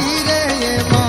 你的眼眸。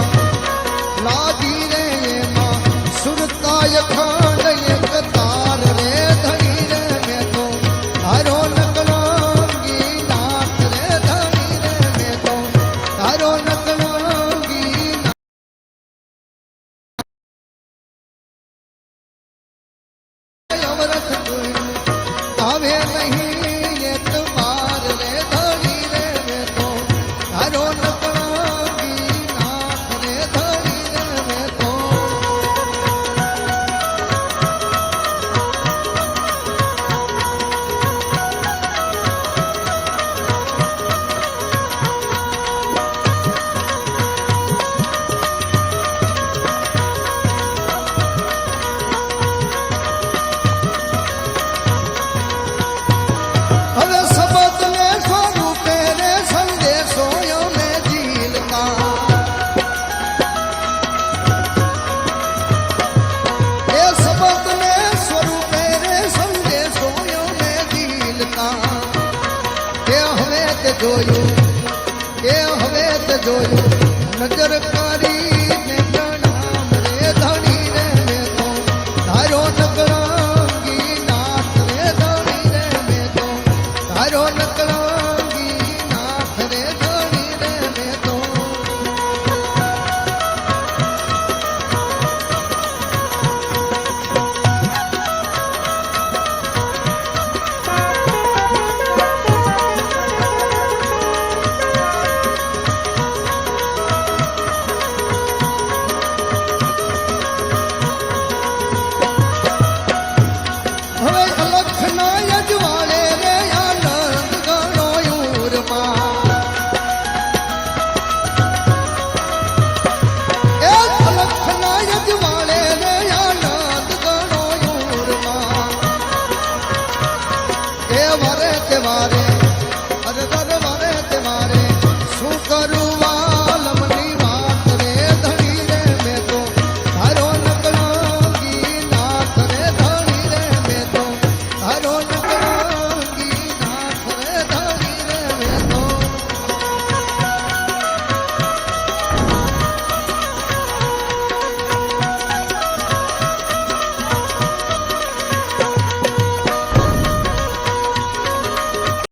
જોયું એ હવે તે જોયું? નજર કરીને પ્રણામ રે ધણી રે મેં તો ધારો નકળંગી નાથ રે ધણી રે મેં तुम्हारे